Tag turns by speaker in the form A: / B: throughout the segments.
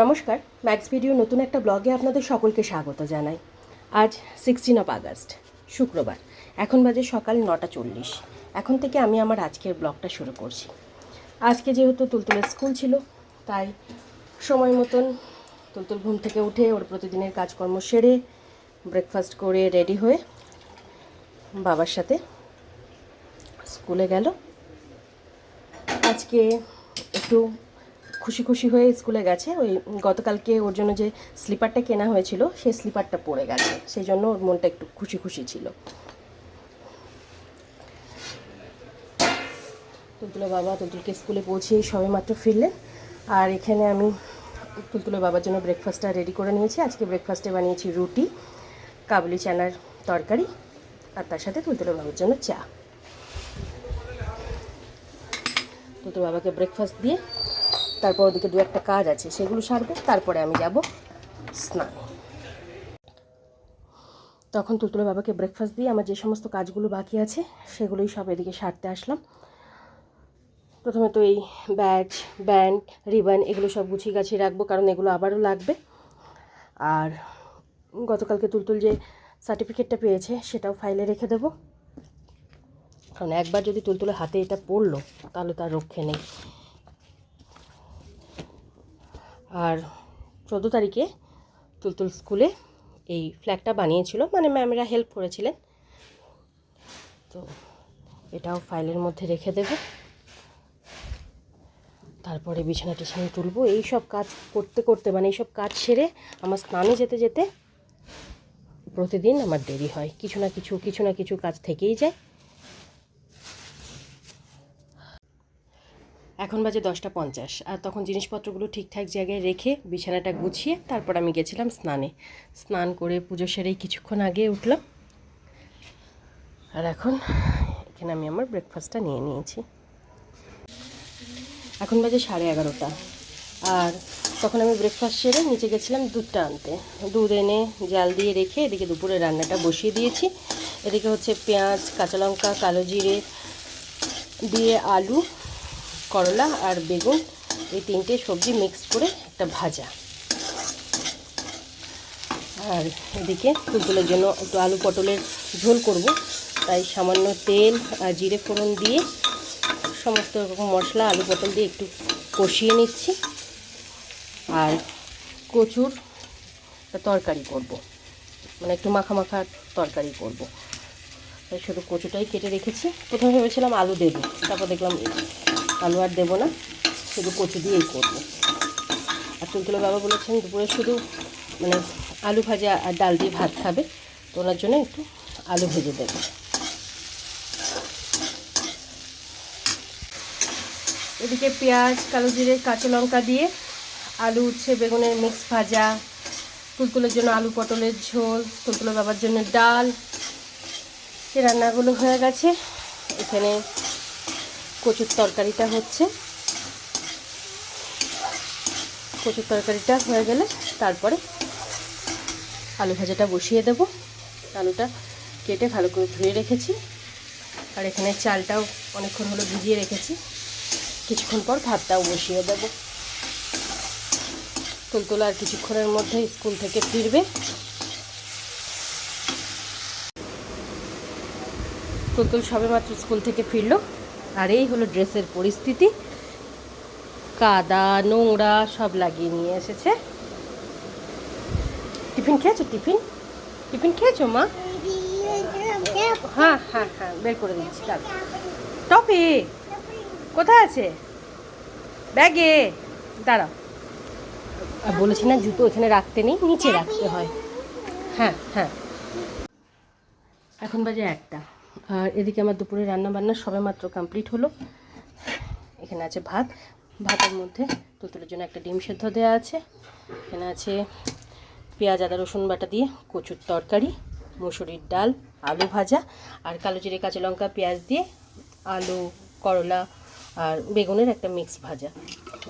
A: নমস্কার max video নতুন একটা ব্লগে আপনাদের সকলকে স্বাগত জানাই। আজ সিক্সটিন অফ আগস্ট শুক্রবার। এখন বাজে সকাল নটা চল্লিশ। এখন থেকে আমি আমার আজকের ব্লগটা শুরু করছি। আজকে যেহেতু তুলতুলের স্কুল ছিল, তাই সময় মতন তুলতুল ঘুম থেকে উঠে ওর প্রতিদিনের কাজকর্ম সেরে ব্রেকফাস্ট করে রেডি হয়ে বাবার সাথে স্কুলে গেল। আজকে একটু খুশি খুশি হয়ে স্কুলে গেছে। ওই গতকালকে ওর জন্য যে স্লিপারটা কেনা হয়েছিল, সেই স্লিপারটা পড়ে গেছে। সেই জন্য ওর মনটা একটু খুশি খুশি ছিল। তুলতুলো বাবা তুলতুলকে স্কুলে পৌঁছেই সবে মাত্র ফিরলেন। আর এখানে আমি তুলতুলো বাবার জন্য ব্রেকফাস্টটা রেডি করে নিয়েছি। আজকে ব্রেকফাস্টে বানিয়েছি রুটি, কাবলি চানার তরকারি, আর তার সাথে তুলতুলো বাবার জন্য চা। তো বাবাকে ব্রেকফাস্ট দিয়ে তারপর ওদিকে দু একটা কাজ আছে, সেগুলো সারবে, তারপরে আমি যাব স্নান। তখন তুলতুলো বাবাকে ব্রেকফাস্ট দিয়ে আমার যে সমস্ত কাজগুলো বাকি আছে, সেগুলোই সব এদিকে সারতে আসলাম। প্রথমে তো এই ব্যাচ ব্যান্ড রিবান এগুলো সব গুছিয়ে গাছিয়ে রাখব, কারণ এগুলো আবারও লাগবে। আর গতকালকে তুলতুল যে সার্টিফিকেটটা পেয়েছে, সেটাও ফাইলে রেখে দেবো। কারণ একবার যদি তুলতুলে হাতে এটা পড়ল, তাহলে তার রক্ষে নেই। আর চোদ্দ তারিখে তুলতুল স্কুলে এই ফ্ল্যাগটা বানিয়েছিল। মানে ম্যামেরা হেল্প করেছিলেন। তো এটাও ফাইলের মধ্যে রেখে দেব। তারপরে বিছানা টিছানা তুলবো। এই সব কাজ করতে করতে মানে এইসব কাজ সেরে আমার স্নানে যেতে যেতে প্রতিদিন আমার দেরি হয়। কিছু না কিছু কিছু না কিছু কাজ থেকেই যায়। এখন বাজে দশটা পঞ্চাশ। আর তখন জিনিসপত্রগুলো ঠিকঠাক জায়গায় রেখে বিছানাটা গুছিয়ে তারপর আমি গেছিলাম স্নানে। স্নান করে পুজো সেরেই কিছুক্ষণ আগে উঠলাম। আর এখন এখানে আমি আমার ব্রেকফাস্টটা নিয়ে নিয়েছি। এখন বাজে সাড়ে এগারোটা। আর তখন আমি ব্রেকফাস্ট সেরে নিচে গেছিলাম দুধটা আনতে। দুধ এনে জাল দিয়ে রেখে এদিকে দুপুরে রান্নাটা বসিয়ে দিয়েছি। এদিকে হচ্ছে পেঁয়াজ, কাঁচা লঙ্কা, কালো জিরে, দিয়ে আলু করলা আর বেগুন, এই তিনটে সবজি মিক্সড করে একটা ভাজা। আর এদিকে তুলতুলের জন্য একটু আলু পটলের ঝোল করব। তাই সামান্য তেল আর জিরে ফোড়ন দিয়ে সমস্ত রকম মশলা, আলু পটল দিয়ে একটু কষিয়ে নিচ্ছি। আর কচুর তরকারি করব। মানে একটু মাখা মাখা তরকারি করব। তাই শুধু কচুটাই কেটে রেখেছি। প্রথমে ভেবেছিলাম আলু দেবো, তারপর দেখলাম আলু আর দেবো না, শুধু কচু দিয়েই করব। আর তুলতুলো বাবা বলেছেন দুপুরে শুধু মানে আলু ভাজা আর ডাল দিয়ে ভাত খাবে, তো ওনার জন্য একটু আলু ভেজে দেবে। এদিকে পেঁয়াজ, কালো জিরে, কাঁচা লঙ্কা দিয়ে আলু উচ্ছে, বেগুনের মিক্স ভাজা তুলতুলের জন্য আলু পটলের ঝোল তুলতুলো বাবার জন্য ডাল। এই রান্নাগুলো হয়ে গেছে। এখানে কচুর তরকারিটা হচ্ছে। কচুর তরকারিটা হয়ে গেলে তারপরে আলু ভাজাটা বসিয়ে দেব। আলুটা কেটে ভালো করে ধুয়ে রেখেছি। আর এখানে চালটাও অনেকক্ষণ হলো ভিজিয়ে রেখেছি। কিছুক্ষণ পর ভাতটাও বসিয়ে দেব। তুলতুলা আর কিছুক্ষণের মধ্যে স্কুল থেকে ফিরবে। তুলতুল সবে মাত্র স্কুল থেকে ফিরলো। আর এই হলো ড্রেসের পরিস্থিতি। কাদা, নোংরা সব লাগিয়ে নিয়ে এসেছে। টিফিন খেয়েছো, টিফিন? টিফিন খেয়েছো, মা? হ্যাঁ হ্যাঁ হ্যাঁ বের করে দিচ্ছি দাঁড়া টপি, কোথায় আছে? ব্যাগে, দাঁড়াও। আর বলেছি না জুতো এখানে রাখতে নেই, নিচে রাখতে হয়। হ্যাঁ হ্যাঁ। এখন বাজে একটা। আর এদিকে আমার দুপুরে রান্না বান্না সবে মাত্র কমপ্লিট হলো। এখানে আছে ভাত। ভাতের মধ্যে তুতুলের জন্য একটা ডিম সেদ্ধ দেওয়া আছে। এখানে আছে পেঁয়াজ, আদা, রসুন বাটা দিয়ে কচুর তরকারি, মুসুরির ডাল, আলু ভাজা আর কালো জিরে, কাঁচা লঙ্কা, পেঁয়াজ দিয়ে আলু, করলা আর বেগুনের একটা মিক্স ভাজা।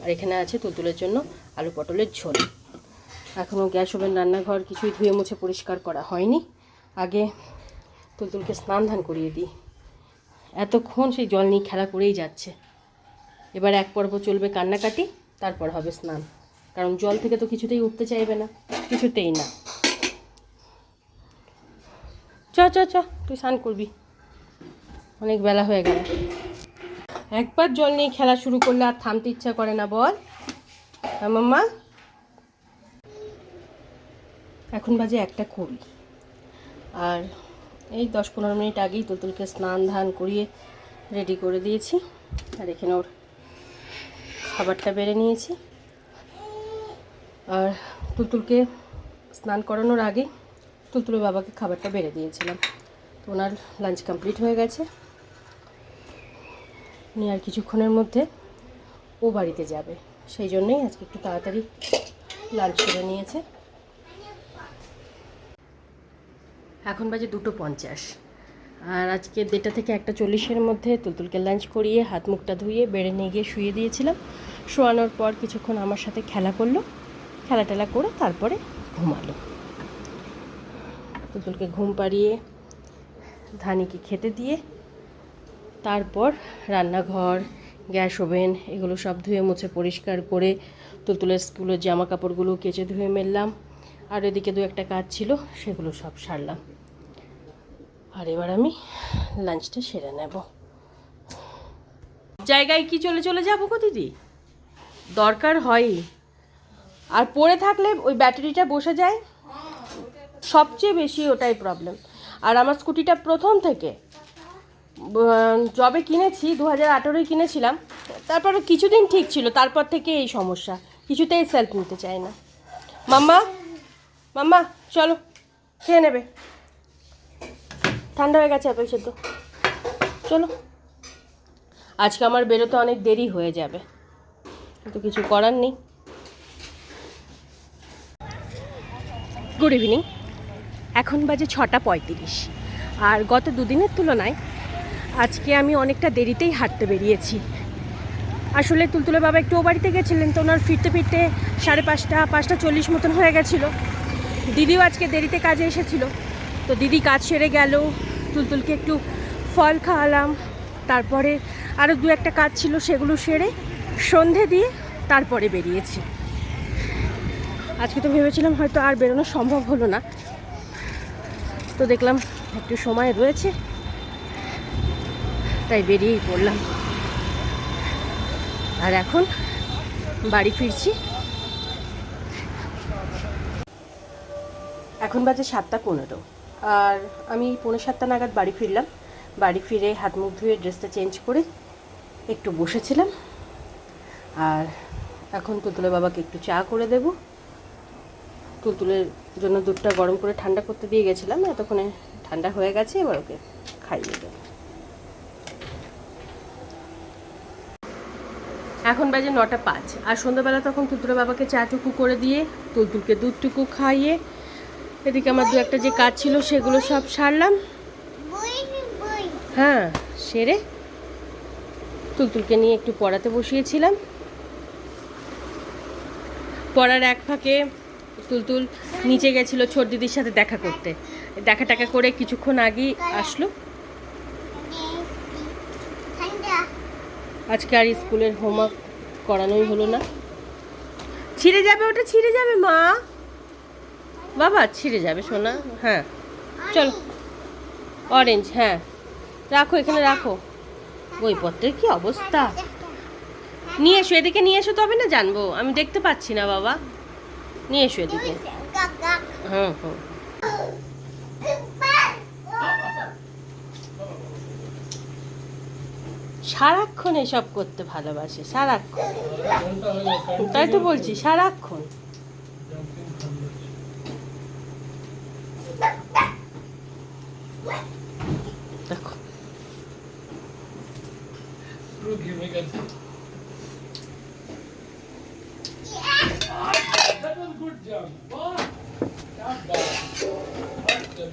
A: আর এখানে আছে তুতুলের জন্য আলু পটলের ঝোল। এখনও গ্যাস ওভেন রান্নাঘর কিছুই ধুয়ে মুছে পরিষ্কার করা হয়নি। আগে তুলতুলকে স্নান ধান করিয়ে দিই। এতক্ষণ সেই জল নিয়ে খেলা করেই যাচ্ছে। এবার এক পর্ব চলবে কান্নাকাটি, তারপর হবে স্নান। কারণ জল থেকে তো কিছুতেই উঠতে চাইবে না, কিছুতেই না। চ চ চ, তুই স্নান করবি। অনেক বেলা হয়ে গেল। একবার জল নিয়ে খেলা শুরু করলে আর থামতে ইচ্ছা করে না, বল। হ্যাঁ মাম্মা? এখন বাজে একটা কুড়ি। আর এই দশ পনেরো মিনিট আগেই তুতুলকে স্নান, ধান করিয়ে রেডি করে দিয়েছি। আর এখানে ওর খাবারটা বেড়ে নিয়েছি। আর তুলতুলকে স্নান করানোর আগে তুলতুলের বাবাকে খাবারটা বেড়ে দিয়েছিলাম। তো ওনার লাঞ্চ কমপ্লিট হয়ে গেছে। উনি আর কিছুক্ষণের মধ্যে ও বাড়িতে যাবে। সেই জন্যই আজকে একটু তাড়াতাড়ি লাঞ্চ করে নিয়েছে। এখন বাজে দুটো পঞ্চাশ। আর আজকে দেড়টা থেকে একটা চল্লিশের মধ্যে তুলতুলকে লাঞ্চ করিয়ে হাত মুখটা ধুয়ে বেড়ে নিয়ে গিয়ে শুয়ে দিয়েছিলাম। শোয়ানোর পর কিছুক্ষণ আমার সাথে খেলা করল। খেলা টেলা করে তারপরে ঘুমালো। তুলতুলকে ঘুম পাড়িয়ে ধানিকে খেতে দিয়ে তারপর রান্নাঘর, গ্যাস ওভেন এগুলো সব ধুয়ে মুছে পরিষ্কার করে তুলতুলের স্কুলের জামা কাপড়গুলো কেচে ধুয়ে মেললাম। আর এদিকে দু একটা কাজ ছিল, সেগুলো সব সারলাম। আর এবার আমি লাঞ্চটা সেরে নেব। জায়গায় কি চলে চলে যাব গো দিদি? দরকার হয়ই। আর পড়ে থাকলে ওই ব্যাটারিটা বসে যায়। সবচেয়ে বেশি ওটাই প্রবলেম আর আমার স্কুটিটা প্রথম থেকে জবে কিনেছি দু হাজার আঠেরোয় কিনেছিলাম। তারপরে কিছুদিন ঠিক ছিল, তারপর থেকে এই সমস্যা। কিছুতেই সেলফ নিতে চায় না। মাম্মা মাম্মা, চলো, খেয়ে নেবে। ঠান্ডা হয়ে গেছে আপেল সেদ্ধ। চলো। আজকে আমার বেরোতে অনেক দেরি হয়ে যাবে। কিন্তু কিছু করার নেই। গুড ইভিনিং এখন বাজে ছটা পঁয়ত্রিশ। আর গত দুদিনের তুলনায় আজকে আমি অনেকটা দেরিতেই হাঁটতে বেরিয়েছি। আসলে তুলতুলে বাবা একটু ও বাড়িতে গেছিলেন, তো ওনার ফিরতে ফিরতে সাড়ে পাঁচটা পাঁচটা চল্লিশ মতন হয়ে গেছিল। দিদিও আজকে দেরিতে কাজে এসেছিল। তো দিদি কাজ সেরে গেল, তুলতুলকে একটু ফল খাওয়ালাম, তারপরে আরও দু একটা কাজ ছিল সেগুলো সেরে সন্ধে দিয়ে তারপরে বেরিয়েছি। আজকে তো ভেবেছিলাম হয়তো আর বেরোনো সম্ভব হলো না। তো দেখলাম একটু সময় রয়েছে, তাই বেরিয়েই পড়লাম। আর এখন বাড়ি ফিরছি। এখন বাজে সাতটা পনেরো। আর আমি পনেরো সাতটা নাগাদ বাড়ি ফিরলাম। বাড়ি ফিরে হাত মুখ ধুয়ে ড্রেসটা চেঞ্জ করে একটু বসেছিলাম। আর এখন তুতুলের বাবাকে একটু চা করে দেব। তুতুলের জন্য দুধটা গরম করে ঠান্ডা করতে দিয়ে গেছিলাম। এতক্ষণে ঠান্ডা হয়ে গেছে, এবার ওকে খাইয়ে দেবো। এখন বাজে নটা পাঁচ। আর সন্ধ্যাবেলা তখন তুতুলের বাবাকে চাটুকু করে দিয়ে তুলতুলকে দুধটুকু খাইয়ে এদিকে আমার দু একটা যে কাজ ছিল, সেগুলো সব সারলাম। হ্যাঁ সেরে তুলতুলকে নিয়ে একটু পড়াতে বসিয়েছিলাম। পড়ার এক ফাঁকে তুলতুল নিচে গেছিল ছোট দিদির সাথে দেখা করতে। দেখা টাকা করে কিছুক্ষণ আগেই আসলো। আজকে আর স্কুলের হোমওয়ার্ক করানোই হলো না। ছিঁড়ে যাবে ওটা, ছিঁড়ে যাবে মা। বাবা, ছিঁড়ে যাবে, সোনা। হ্যাঁ। চলো। অরেঞ্জ হ্যাঁ। রাখো, এখানে রাখো। বইপত্রের কি অবস্থা? নিয়ে এসো, এদিকে নিয়ে এসো, তবে না জানব। আমি দেখতে পাচ্ছি না, বাবা। নিয়ে এসো এদিকে। হুম হুম সারাক্ষণ এসব করতে ভালোবাসে, সারাক্ষণ। তাই তো বলছি, সারাক্ষণ দেখো
B: পুরো ঘেমে গেছে That was good jump. Wow. Not bad. Not good.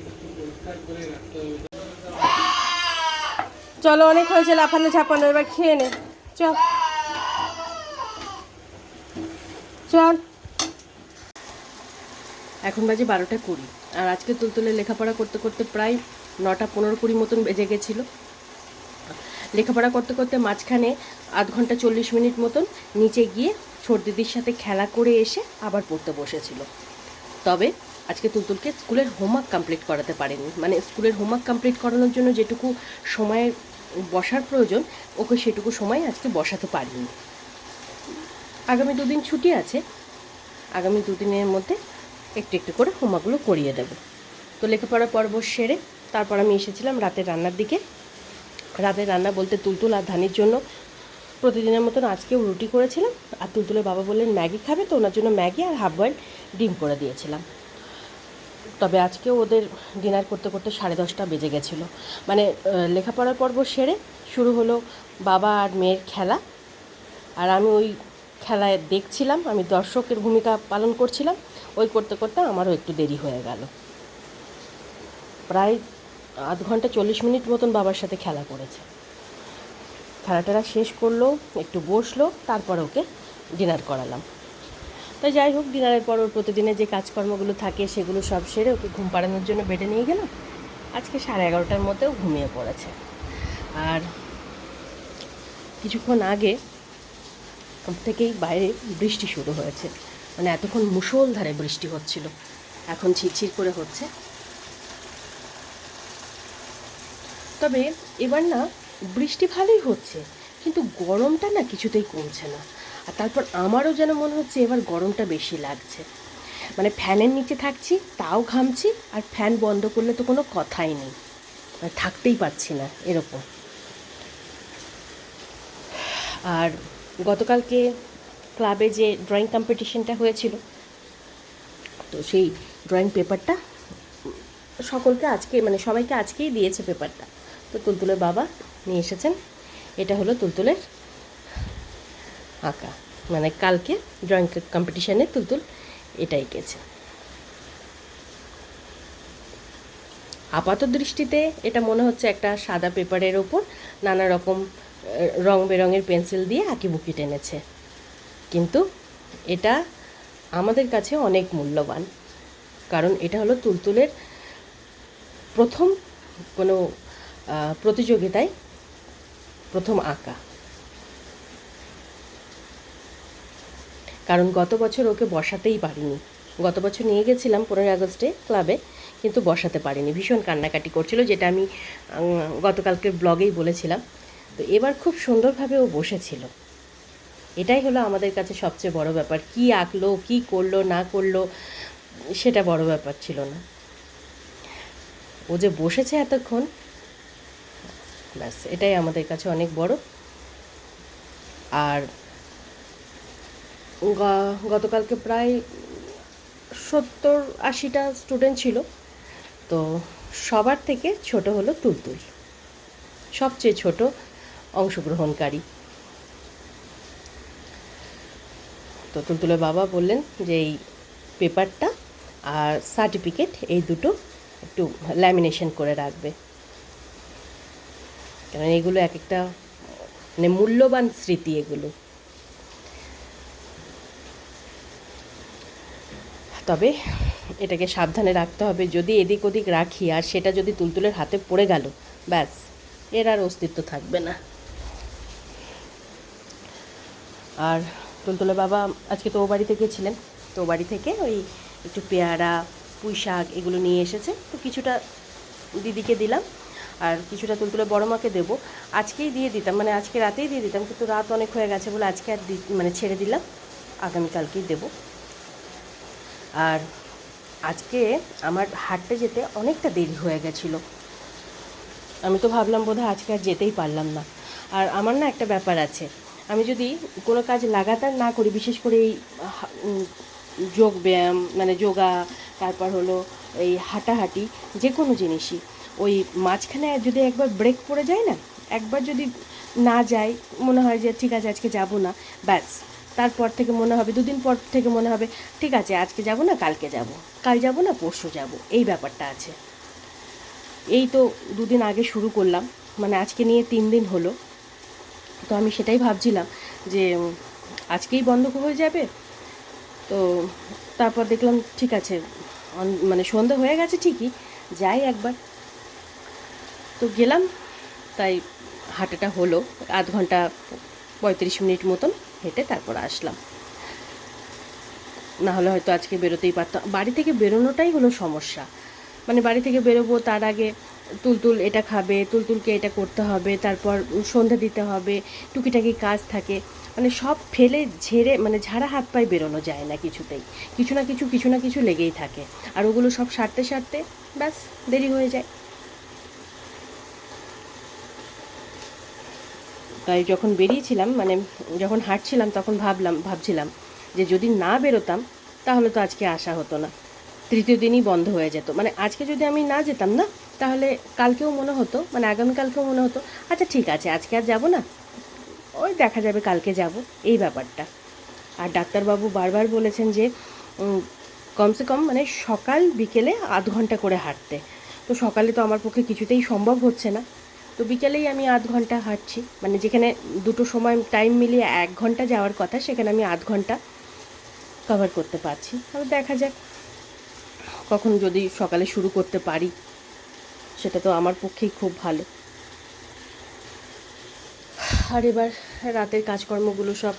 B: একটু পরিষ্কার করে রাখতে হবে।
A: চলো, অনেক হয়েছে, লাফানো, ঝাপানো, এবার খেয়ে নে। চল। চল। এখন বাজে বারোটা কুড়ি, আর আজকে তুলতুলে লেখাপড়া করতে করতে প্রায় নটা পনেরো কুড়ি মতন বেজে গেছিল। লেখাপড়া করতে করতে মাঝখানে আধ ঘণ্টা চল্লিশ মিনিট মতন নিচে গিয়ে ছোট দিদির সাথে খেলা করে এসে আবার পড়তে বসেছিল। তবে আজকে তুলতুলকে স্কুলের হোমওয়ার্ক কমপ্লিট করাতে পারেনি। মানে স্কুলের হোমওয়ার্ক কমপ্লিট করানোর জন্য যেটুকু সময় বসার প্রয়োজন, ওকে সেটুকু সময় আজকে বসাতে পারিনি। আগামী দুদিন ছুটি আছে, আগামী দুদিনের মধ্যে একটু একটু করে হোমওয়ার্কগুলো করিয়ে দেবো। তো লেখাপড়া পর্ব সেরে তারপর আমি এসেছিলাম রাতের রান্নার দিকে। রাতের রান্না বলতে তুলতুল আর ধানির জন্য প্রতিদিনের মতন আজকেও রুটি করেছিলাম। আর তুলতুলের বাবা বললেন, ম্যাগি খাবে তো? ওনার জন্য ম্যাগি আর হাফ বয়েল ডিম করে দিয়েছিলাম। তবে আজকেও ওদের ডিনার করতে করতে সাড়ে দশটা বেজে গেছিল। মানে লেখাপড়ার পর্ব সেরে শুরু হলো বাবা আর মেয়ের খেলা। আর আমি ওই খেলায় দেখছিলাম, আমি দর্শকের ভূমিকা পালন করছিলাম। ওই করতে করতে আমারও একটু দেরি হয়ে গেল। প্রায় আধ ঘণ্টা চল্লিশ মিনিট মতন বাবার সাথে খেলা করেছে। খেলাটা শেষ করল, একটু বসল, তারপর ওকে ডিনার করালাম। তাই যাই হোক, ডিনারের পর ওর প্রতিদিনের যে কাজকর্মগুলো থাকে, সেগুলো সব সেরে ওকে ঘুম পাড়ানোর জন্য বেডে নিয়ে গেলাম আজকে সাড়ে এগারোটার মধ্যেও ঘুমিয়ে পড়েছে। আর কিছুক্ষণ আগে থেকেই বাইরে বৃষ্টি শুরু হয়েছে। মানে এতক্ষণ মুষলধারে বৃষ্টি হচ্ছিল। এখন ঝিরঝির করে হচ্ছে। তবে এবার না বৃষ্টি ভালোই হচ্ছে, কিন্তু গরমটা না কিছুতেই কমছে না। আর তারপর আমারও যেন মনে হচ্ছে এবার গরমটা বেশি লাগছে। মানে ফ্যানের নিচে থাকছি, তাও ঘামছি, আর ফ্যান বন্ধ করলে তো কোনো কথাই নেই। মানে থাকতেই পারছি না এরকম। আর গতকালকে ক্লাবে যে ড্রয়িং কম্পিটিশনটা হয়েছিল, তো সেই ড্রয়িং পেপারটা সকলকে আজকে মানে সবাইকে আজকেই দিয়েছে পেপারটা। তো তুলতুলের বাবা নিয়ে এসেছেন। এটা হলো তুলতুলের আঁকা মানে কালকে ড্রয়িং কম্পিটিশানে তুলতুল এটাই গেছে। আপাত দৃষ্টিতে এটা মনে হচ্ছে একটা সাদা পেপারের ওপর নানা রকম রং বেরঙের পেন্সিল দিয়ে আঁকিবুকি টেনেছে। কিন্তু এটা আমাদের কাছে অনেক মূল্যবান। কারণ এটা হলো তুলতুলের প্রথম কোনো প্রতিযোগিতায় প্রথম আঁকা। কারণ গত বছর ওকে বসাতেই পারিনি। গত বছর নিয়ে গেছিলাম পনেরোই আগস্টে ক্লাবে, কিন্তু বসাতে পারিনি। ভীষণ কান্নাকাটি করছিল, যেটা আমি গতকালকে ব্লগেই বলেছিলাম। তো এবার খুব সুন্দরভাবে ও বসেছিল। এটাই হলো আমাদের কাছে সবচেয়ে বড় ব্যাপার। কি আঁকলো, কি করল, না করল, সেটা বড় ব্যাপার ছিল না। ও যে বসেছে এতক্ষণ, ব্যাস, এটাই আমাদের কাছে অনেক বড়। আর গতকালকে প্রায় সত্তর আশিটা স্টুডেন্ট ছিল। তো সবার থেকে ছোট হলো তুলতুল। সবচেয়ে ছোট অংশগ্রহণকারী। তো তুলতুলের বাবা বললেন যে, এই পেপারটা আর সার্টিফিকেট এই দুটো একটু ল্যামিনেশন করে রাখবে। কারণ এগুলো এক একটা মানে মূল্যবান স্মৃতি এগুলো। তবে এটাকে সাবধানে রাখতে হবে। যদি এদিক ওদিক রাখি আর সেটা যদি তুলতুলের হাতে পড়ে গেল, ব্যাস, এর আর অস্তিত্ব থাকবে না। আর তুলতুলের বাবা, আজকে তো ও বাড়িতে গেছিলেন তো বাড়ি থেকে ওই একটু পেয়ারা পুঁই শাক এগুলো নিয়ে এসেছে। তো কিছুটা দিদিকে দিলাম, আর কিছুটা তুলতুলে বড় মাকে দেবো। আজকেই দিয়ে দিতাম মানে আজকে রাতেই দিয়ে দিতাম, কিন্তু রাত অনেক হয়ে গেছে বলে আজকে আর মানে ছেড়ে দিলাম। আগামীকালকেই দেবো। আর আজকে আমার হাঁটতে যেতে অনেকটা দেরি হয়ে গেছিল। আমি তো ভাবলাম বোধহয় আজকে আর যেতেই পারলাম না। আর আমার না একটা ব্যাপার আছে। আমি যদি কোনো কাজ লাগাতার না করি, বিশেষ করে এই যোগ ব্যায়াম মানে যোগা, তারপর হলো এই হাঁটাহাঁটি, যে কোনো জিনিসই, ওই মাঝখানে যদি একবার ব্রেক পড়ে যায় না, একবার যদি না যাই মনে হয় যে ঠিক আছে আজকে যাব না, ব্যাস। তারপর থেকে মনে হবে, দুদিন পর থেকে মনে হবে, ঠিক আছে, আজকে যাব না, কালকে যাব। কাল যাব না, পরশু যাব। এই ব্যাপারটা আছে। এই তো দুদিন আগে শুরু করলাম। মানে আজকে নিয়ে তিন দিন হলো। তো আমি সেটাই ভাবছিলাম যে, আজকেই বন্ধ হয়ে যাবে। তো তারপর দেখলাম, ঠিক আছে মানে সন্ধে হয়ে গেছে ঠিকই, যাই একবার। তো গেলাম, তাই হাঁটাটা হলো, আধ ঘণ্টা পঁয়ত্রিশ মিনিট মতন। হেঁটে তারপর আসলাম। না হলে হয়তো আজকে বেরোতেই পারতাম। বাড়ি থেকে বেরোনোটাই হলো সমস্যা। মানে বাড়ি থেকে বেরোবো, তার আগে তুলতুল এটা খাবে, তুলতুলকে এটা করতে হবে, তারপর সন্ধ্যা দিতে হবে, টুকিটাকি কাজ থাকে। মানে সব ফেলে ঝেড়ে মানে ঝাড়া হাত পায়ে বেরোনো যায় না কিছুতেই। কিছু না কিছু কিছু না কিছু লেগেই থাকে। আর ওগুলো সব সারতে সারতে ব্যাস দেরি হয়ে যায়। তাই যখন বেরিয়েছিলাম মানে যখন হাঁটছিলাম, তখন ভাবলাম, ভাবছিলাম যে যদি না বেরোতাম, তাহলে তো আজকে আসা হতো না। তৃতীয় দিনই বন্ধ হয়ে যেত। মানে আজকে যদি আমি না যেতাম না, তাহলে কালকেও মনে হতো মানে আগামীকালকেও মনে হতো আচ্ছা ঠিক আছে, আজকে আর যাব না। ওই দেখা যাবে কালকে যাব, এই ব্যাপারটা। আর ডাক্তারবাবু বারবার বলেছেন যে কমসে কম মানে সকাল বিকেলে আধ ঘণ্টা করে হাঁটতে। তো সকালে তো আমার পক্ষে কিছুতেই সম্ভব হচ্ছে না। তো বিকেলেই আমি আধ ঘণ্টা হাঁটছি। মানে যেখানে দুটো সময় টাইম মিলিয়ে এক ঘণ্টা যাওয়ার কথা, সেখানে আমি আধ ঘণ্টা কভার করতে পারছি। তাহলে দেখা যাক কখন যদি সকালে শুরু করতে পারি। সেটা তো আমার পক্ষেই খুব ভালো। আর এবার রাতের কাজকর্মগুলো সব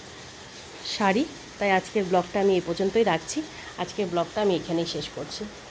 A: সারি। তাই আজকের ব্লগটা আমি এই পর্যন্তই রাখছি। আজকের ব্লগটা আমি এখানেই শেষ করছি।